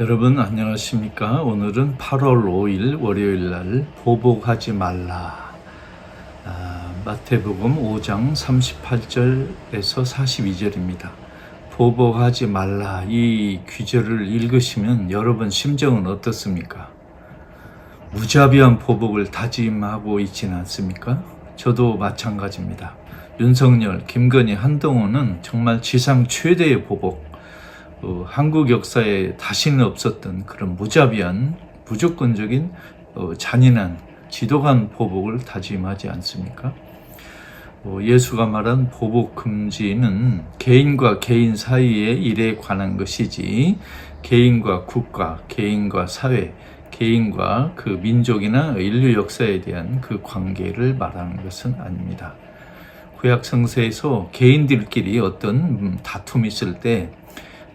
여러분 안녕하십니까? 오늘은 8월 5일 월요일 날 보복하지 말라. 아, 마태복음 5장 38절에서 42절입니다. 보복하지 말라 이 귀절을 읽으시면 여러분 심정은 어떻습니까? 무자비한 보복을 다짐하고 있지는 않습니까? 저도 마찬가지입니다. 윤석열, 김건희, 한동훈은 정말 지상 최대의 보복, 어, 한국 역사에 다시는 없었던 그런 무자비한 무조건적인 어, 잔인한 지독한 보복을 다짐하지 않습니까? 어, 예수가 말한 보복 금지는 개인과 개인 사이의 일에 관한 것이지 개인과 국가, 개인과 사회, 개인과 그 민족이나 인류 역사에 대한 그 관계를 말하는 것은 아닙니다. 구약 성서에서 개인들끼리 어떤 음, 다툼이 있을 때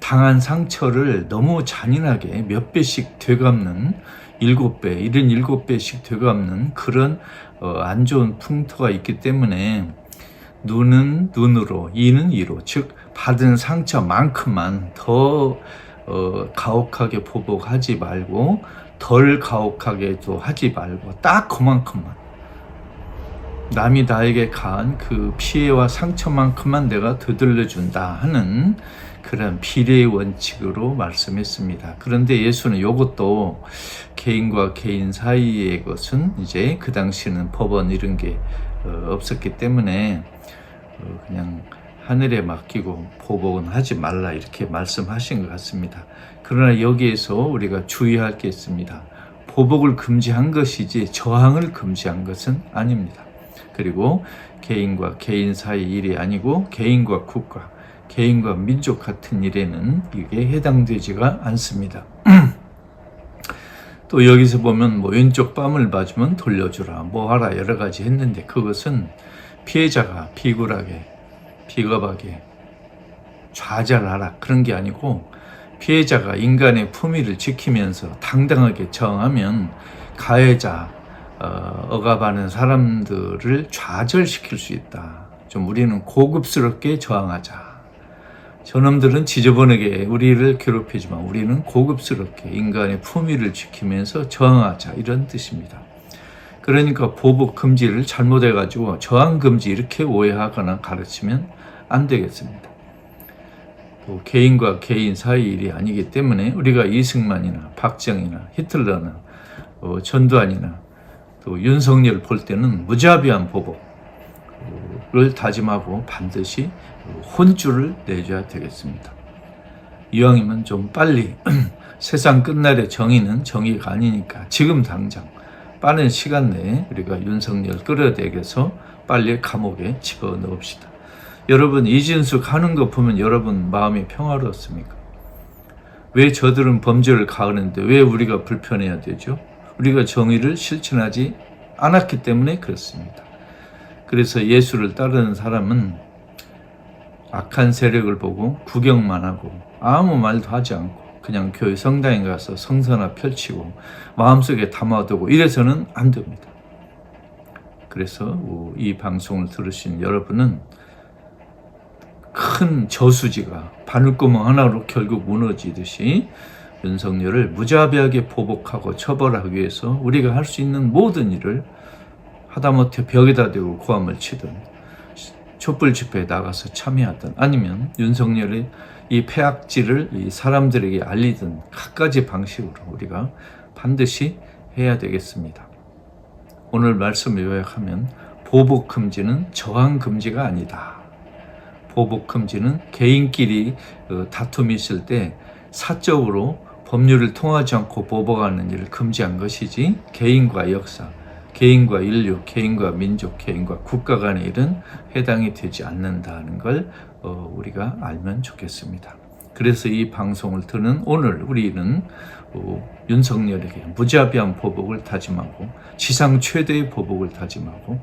당한 상처를 너무 잔인하게 몇 배씩 되갚는 일곱 배, 이런 일곱 배씩 되갚는 그런 어, 안 좋은 풍토가 있기 때문에 눈은 눈으로, 이는 이로, 즉 받은 상처만큼만 더 어, 가혹하게 보복하지 말고 덜 가혹하게 도 하지 말고 딱 그만큼만 남이 나에게 가한 그 피해와 상처만큼만 내가 되돌려 준다 하는 그런 비례의 원칙으로 말씀했습니다. 그런데 예수는 이것도 개인과 개인 사이의 것은 이제 그 당시에는 법원 이런 게 어, 없었기 때문에 어, 그냥 하늘에 맡기고 보복은 하지 말라 이렇게 말씀하신 것 같습니다. 그러나 여기에서 우리가 주의할 게 있습니다. 보복을 금지한 것이지 저항을 금지한 것은 아닙니다. 그리고 개인과 개인 사이 일이 아니고 개인과 국가, 개인과 민족 같은 일에는 이게 해당되지가 않습니다. 또 여기서 보면 뭐 왼쪽 뺨을 봐주면 돌려주라, 뭐 하라 여러 가지 했는데 그것은 피해자가 비굴하게, 비겁하게 좌절하라 그런 게 아니고 피해자가 인간의 품위를 지키면서 당당하게 저항하면 가해자, 어, 억압하는 사람들을 좌절시킬 수 있다. 좀 우리는 고급스럽게 저항하자. 저놈들은 지저분하게 우리를 괴롭히지만 우리는 고급스럽게 인간의 품위를 지키면서 저항하자. 이런 뜻입니다. 그러니까 보복 금지를 잘못해 가지고 저항 금지 이렇게 오해하거나 가르치면 안 되겠습니다. 또 개인과 개인 사이 일이 아니기 때문에 우리가 이승만이나 박정희나 히틀러나 어, 전두환이나 또 윤석열 볼 때는 무자비한 보복을 다짐하고 반드시 혼주를 내줘야 되겠습니다. 이왕이면 좀 빨리 세상 끝날의 정의는 정의가 아니니까 지금 당장 빠른 시간 내에 우리가 윤석열 끌어내려서 빨리 감옥에 집어넣읍시다. 여러분 이진숙 하는 거 보면 여러분 마음이 평화롭습니까? 왜 저들은 범죄를 가하는데 왜 우리가 불편해야 되죠? 우리가 정의를 실천하지 않았기 때문에 그렇습니다. 그래서 예수를 따르는 사람은 악한 세력을 보고 구경만 하고 아무 말도 하지 않고 그냥 교회 성당에 가서 성서나 펼치고 마음속에 담아두고 이래서는 안 됩니다. 그래서 이 방송을 들으신 여러분은 큰 저수지가 바늘구멍 하나로 결국 무너지듯이 윤석열을 무자비하게 보복하고 처벌하기 위해서 우리가 할 수 있는 모든 일을 하다못해 벽에다 대고 고함을 치든 촛불 집회에 나가서 참여하든 아니면 윤석열의 이 폐악질을 이 사람들에게 알리든 갖가지 방식으로 우리가 반드시 해야 되겠습니다. 오늘 말씀을 요약하면 보복 금지는 저항 금지가 아니다. 보복 금지는 개인끼리 어, 다툼이 있을 때 사적으로 법률을 통하지 않고 보복하는 일을 금지한 것이지 개인과 역사, 개인과 인류, 개인과 민족, 개인과 국가 간의 일은 해당이 되지 않는다는 걸 어, 우리가 알면 좋겠습니다. 그래서 이 방송을 듣는 오늘 우리는 어, 윤석열에게 무자비한 보복을 다짐하고 지상 최대의 보복을 다짐하고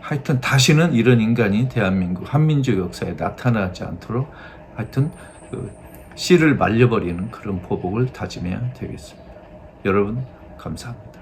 하여튼 다시는 이런 인간이 대한민국 한민족 역사에 나타나지 않도록 하여튼 그 씨를 말려버리는 그런 보복을 다짐해야 되겠습니다. 여러분 감사합니다.